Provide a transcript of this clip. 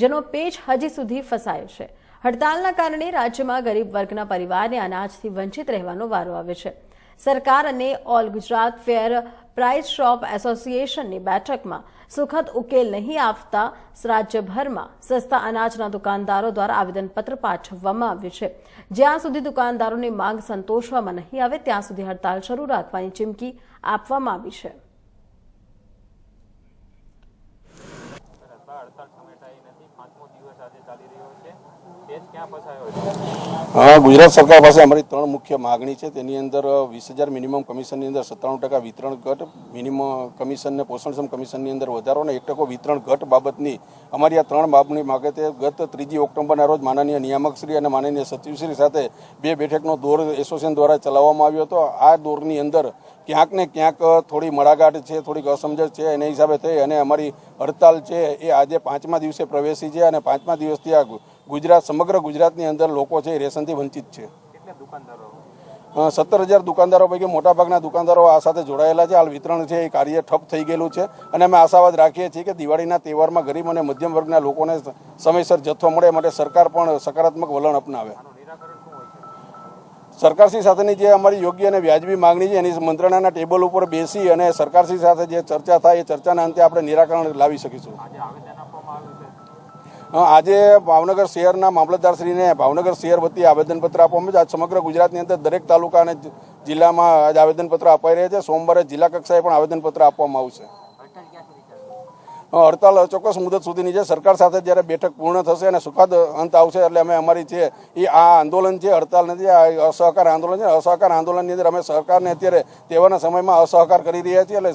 જેનો પેચ હજી સુધી ફસાયો છે. હડતાલના કારણે રાજ્યમાં ગરીબ વર્ગના પરિવારને અનાજથી વંચિત રહેવાનો વારો આવે છે. સરકાર અને all Gujarat fair price shop એસોસિએશનની બેઠકમાં સુખદ ઉકેલ નહીં આવતા રાજ્યભરમાં સસ્તા અનાજના દુકાનદારો દ્વારા આવેદનપત્ર પાઠવવામાં આવ્યું છે. જ્યાં સુધી દુકાનદારોની માંગ સંતોષવામાં નહીં આવે, ત્યાં સુધી હડતાલ શરૂ રાખવાની ચીમકી આપવામાં આવી છે. પાંચમો દિવસ આજે ચાલી રહ્યો છે. હા, ગુજરાત સરકાર પાસે અમારી ત્રણ મુખ્ય માગણી છે. તેની અંદર વીસ હજાર મિનિમમ કમિશનની અંદર સત્તાણું ટકા વિતરણ ઘટ, મિનિમમ કમિશનને પોષણક્ષમ કમિશનની અંદર વધારો અને એક ટકો વિતરણ ઘટ બાબતની અમારી આ ત્રણ માગણી માગે તે ગત ત્રીજી ઓક્ટોબરના રોજ માનનીય નિયામકશ્રી અને માનનીય સચિવશ્રી સાથે બે બેઠકનો દોર એસોસિએશન દ્વારા ચલાવવામાં આવ્યો હતો. આ દોરની અંદર ક્યાંક ને ક્યાંક થોડી મળાગાંઠ છે, થોડીક અસમજણ છે, એના હિસાબે થઈ અને અમારી હડતાલ છે એ આજે પાંચમા દિવસે પ્રવેશી છે અને પાંચમા દિવસથી આ ગુજરાત સમગ્ર ગુજરાતની અંદર લોકો છે એ રેશનથી વંચિત છે. સત્તર હજાર દુકાનદારો પૈકી મોટાભાગના દુકાનદારો આ સાથે જોડાયેલા છે. હાલ વિતરણ છે એ કાર્ય ઠપ થઈ ગયેલું છે. અને અમે આશાવાદ રાખીએ છીએ કે દિવાળીના તહેવારમાં ગરીબ અને મધ્યમ વર્ગના લોકોને સમયસર જથ્થો મળે માટે સરકાર પણ સકારાત્મક વલણ અપનાવે. સરકારશ્રી સાથેની જે અમારી યોગ્ય અને વ્યાજબી માંગણી છે એની મંત્રણાના ટેબલ ઉપર બેસી અને સરકારશ્રી સાથે જે ચર્ચા થાય એ ચર્ચાના અંતે આપણે નિરાકરણ લાવી શકીશું. આજે ભાવનગર શહેરના મામલતદારશ્રીને ભાવનગર શહેર વતી આવેદનપત્ર આપવામાં છે. આજ સમગ્ર ગુજરાતની અંદર દરેક તાલુકા અને જિલ્લામાં આજ આવેદનપત્ર અપાઈ રહ્યા છે. સોમવારે જિલ્લા કક્ષાએ પણ આવેદનપત્ર આપવામાં આવશે. હડતાલ ચોક્કસ મુદત સુધીની છે. સરકાર સાથે જ્યારે બેઠક પૂર્ણ થશે અને સુખદ અંત આવશે એટલે અમે અમારી છે એ આ આંદોલન છે હડતાલ નથી આ અસહકાર આંદોલન છે, અસહકાર આંદોલનની અંદર અમે સરકારને અત્યારે તહેવારના સમયમાં અસહકાર કરી રહ્યા છીએ એટલે